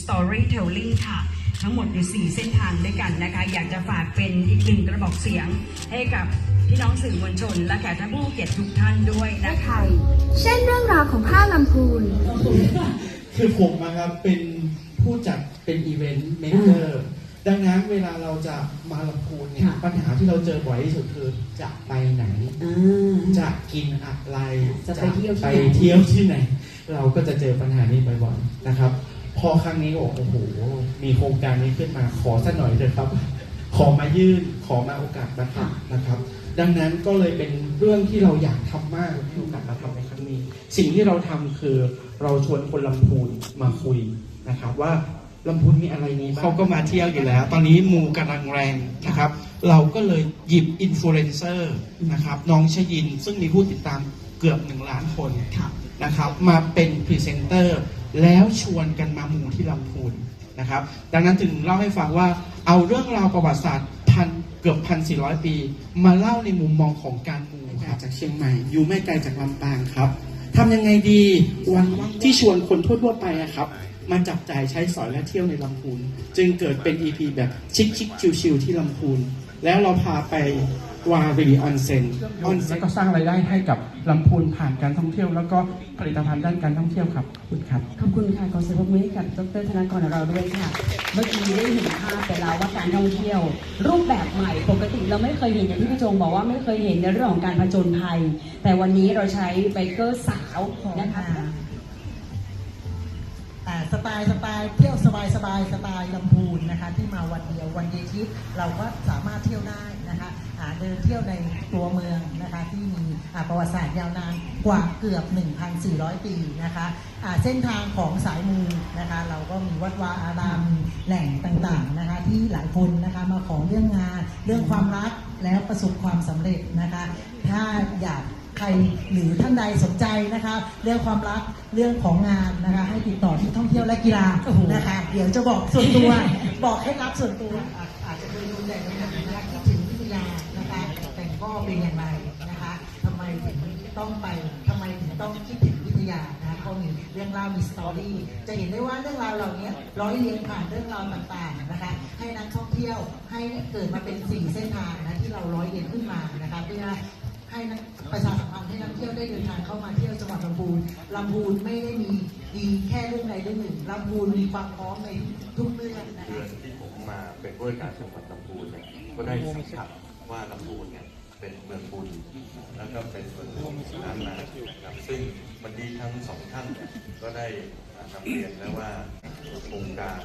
Storytelling ค่ะ ทั้งหมดอยู่ 4 เส้นทางด้วยกันนะคะ อยากจะฝากเป็นอีกหนึ่งกระบอกเสียง ให้กับพี่น้องสื่อมวลชน และแขกท่านผู้เกียรติทุกท่านด้วยในนะไทคะยเช่นเรื่องราวของผ้าลำพูน คือผมนะครับเป็นผู้จัดเป็นอีเวนต์เมเกอร์ดังนั้นเวลาเราจะมาลำพูนเนี่ยค่ะปัญหาที่เราเจอบ่อยที่สุดคือจะไปไหนอ่าจะกินอะไรจะไปเที่ยวที่ไปไหนเที่ยวที่ไหน เราก็จะเจอปัญหานี้บ่อยๆนะครับ พอครั้งนี้บอกโอ้โหมีโครงการนี้ขึ้นมาขอสักหน่อยเถอะครับ ขอมายื่นขอมาโอกาสมาทำนะครับ ดังนั้นก็เลยเป็นเรื่องที่เราอยากทำมากที่โอกาสมาทำในครั้งนี้ สิ่งที่เราทำคือเราชวนคนลำพูนมาคุยนะครับว่าลำพูนมีอะไรนี้เขาก็มาเที่ยวอยู่แล้ว ตอนนี้มูกำลังแรงนะครับ เราก็เลยหยิบอินฟลูเอนเซอร์นะครับน้องชยินซึ่งมีผู้ติดตามเกือบหนึ่งล้านคนนะครับ มาเป็นพรีเซนเตอร์ แล้วชวนกันมาหมู่ที่ลำพูนนะครับ ดังนั้นถึงเล่าให้ฟังว่าเอาเรื่องราวประวัติศาสตร์พันเกือบพันสี่ร้อยปี มาเล่าในมุมมองของการหมู่ครับจากเชียงใหม่ อยู่ไม่ไกลจากลำปางครับทำยังไงดีวันที่ชวนคนทั่วๆไปอะครับมาจับจ่ายใช้สอยและเที่ยวในลำพูน จึงเกิดเป็น EP แบบชิคๆชิวๆที่ลำพูน แล้วเราพาไป วารีออนเซ็นออนเซ็นแล้วก็สร้างรายได้ให้กับลำพูนผ่านการท่องเที่ยว แล้วก็ผลิตภัณฑ์ด้านการท่องเที่ยวครับขอบคุณครับขอบคุณค่ะขอเสียงปรบมือให้กับดรธนากรของเราด้วยค่ะ เมื่อกี้ได้เห็นภาพไปแล้วว่าการท่องเที่ยว รูปแบบใหม่ปกติเราไม่เคยเห็นอย่างที่พี่จงบอกว่าไม่เคยเห็นในเรื่องของการผจญภัย แต่วันนี้เราใช้ไบเกอร์สาวนะคะอ่าสไตล์สไตล์เที่ยวสบายสบายสไตล์ลำพูนนะคะที่มาวันเดียววันเดย์ทริปเราก็สามารถเที่ยวได้นะคะอ่า เดินเที่ยวในตัวเมืองนะคะที่มีประวัติศาสตร์ยาวนานกว่าเกือบ 1,400 ปีนะคะอ่าเส้นทางของสายมูนะคะเราก็มีวัดวาอารามแหล่งต่างๆนะคะที่หลายคนนะคะมาขอเรื่องงานเรื่องความรักแล้วประสบความสำเร็จนะคะถ้าอยากใครหรือท่านใดสนใจนะคะเรื่องความรักเรื่องของงานนะคะให้ติดต่อที่ท่องเที่ยวและกีฬานะคะเดี๋ยวจะบอกส่วนตัวบอกให้รับส่วนตัว เป็นอย่างไรนะคะทำไมถึงต้องไปทำไมถึงต้องคิดถึงวิทยานะคะเขามีเรื่องราวมีสตอรี่จะเห็นได้ว่าเรื่องราวเหล่านี้ร้อยเรียงผ่านเรื่องราวต่างๆนะคะให้นักท่องเที่ยวให้เกิดมาเป็นสี่เส้นทางนะที่เราร้อยเรียงขึ้นมานะคะเพื่อให้นักประชาสัมพันธ์ให้นักเที่ยวได้เดินทางเข้ามาเที่ยวจังหวัดลำพูนลำพูนไม่ได้มีดีแค่เรื่องใดเรื่องหนึ่งลำพูนมีความพร้อมในทุกเรื่องนะเดือคะนที่ผมมาเป็นผู้การจังหวัดลำพูนเนี่ยก็ได้สัมผัสว่าลำพูนเนี่ย เป็นเมืองบุญแล้วก็เป็นเมืองของล้านนานะครับซึ่งวันนี้ทั้งสองท่านก็ได้นำเรียนแล้วว่าโครงการ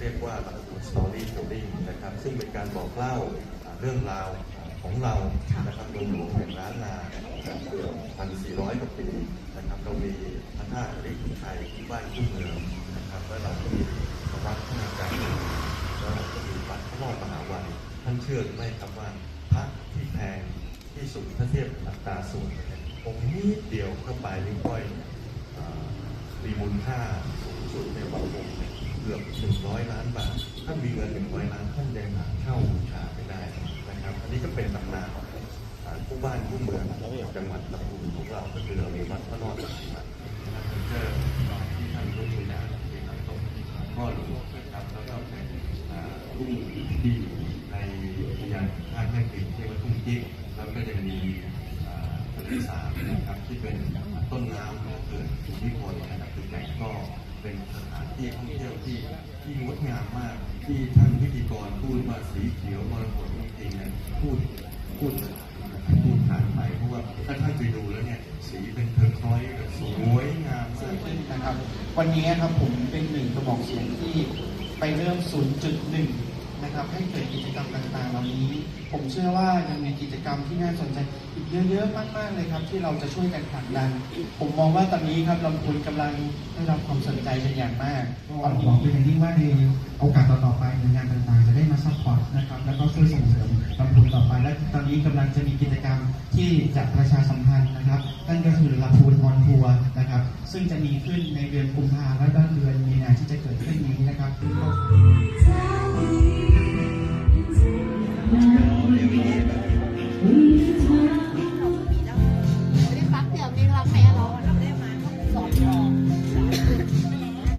เรียกว่าลำพูนสตอรี่โทลิ่งนะครับ ซึ่งเป็นการบอกเล่าเรื่องราวของเรานะครับเมืองหลวงแห่งล้านนาเกือบพันสี่ร้อยกว่าปีนะครับเรามีพระธาตุริพุนชัยที่บ้านคู่เมืองนะครับแล้วเราก็มีวัดพระการแล้วเราก็มีวัดพระรอมหาวันท่านเชื่อหรือไม่ครับว่า สุดถ้าเทียบกับอัตราส่วนองค์นี้เดียวเข้าไปนิ้วก้อยมีมูลค่าสูงสุดในวันองค์เกือบหนึ่งร้อยล้านบาท ถ้ามีเงินหนึ่งร้อยล้านท่านยังหาเช่าบูชาไม่ได้นะครับ อันนี้ก็เป็นตำนานของผู้บ้านผู้เมืองของจังหวัดลำพูนของเราก็คือเรามีวัดพระรอดมหาวันนะครับท่านเชื่อที่ท่านรู้คุณาที่ทำตรงพ่อหลวงนะครับแล้วก็เป็นทุ่งที่อยู่ในพยานภาคแม่ปิ่นที่ว่าทุ่งจิ๊ก แล้วก็จะมีอ่าทะเลสาบนะครับที่เป็นต้นน้ำของเกิดภูมิพลนะครับคือแหล่งก็เป็นสถานที่ท่องเที่ยวที่ที่งดงามมาก ที่ท่านพิธีกรพูดว่าสีเขียวมรกตจริงๆเนี่ยพูดพูดพูดผ่านไปเพราะว่าถ้าท่านไปดูแล้วเนี่ยสีเป็นเทอร์คอยส์แบบสวยงามมากซึ่งนะครับ วันนี้ครับผมเป็นหนึ่งกระบอกเสียงที่ไปเริ่ม 0.1 นะครับให้เกิดกิจกรรมต่างๆ เหล่านี้ ผมเชื่อว่ายังมีกิจกรรมที่น่าสนใจอีกเยอะๆมากๆเลยครับ ที่เราจะช่วยกันผลักดัน ผมมองว่าตอนนี้ครับลำพูนกำลังได้รับความสนใจเป็นอย่างมากหวังเป็นอย่างยิ่งว่าในโอกาสต่อๆไปหน่วยงานต่างๆ จะได้มาซัพพอร์ตนะครับ แล้วก็ช่วยส่งเสริมลำพูนต่อไป และตอนนี้กำลังจะมีกิจกรรมที่จะประชาสัมพันธ์นะครับนั่นก็คือลำพูนออนทัวร์นะครับ ซึ่งจะมีขึ้นในเดือนกุมภาและเดือนมีนาที่จะเกิดขึ้นนี้นะครับ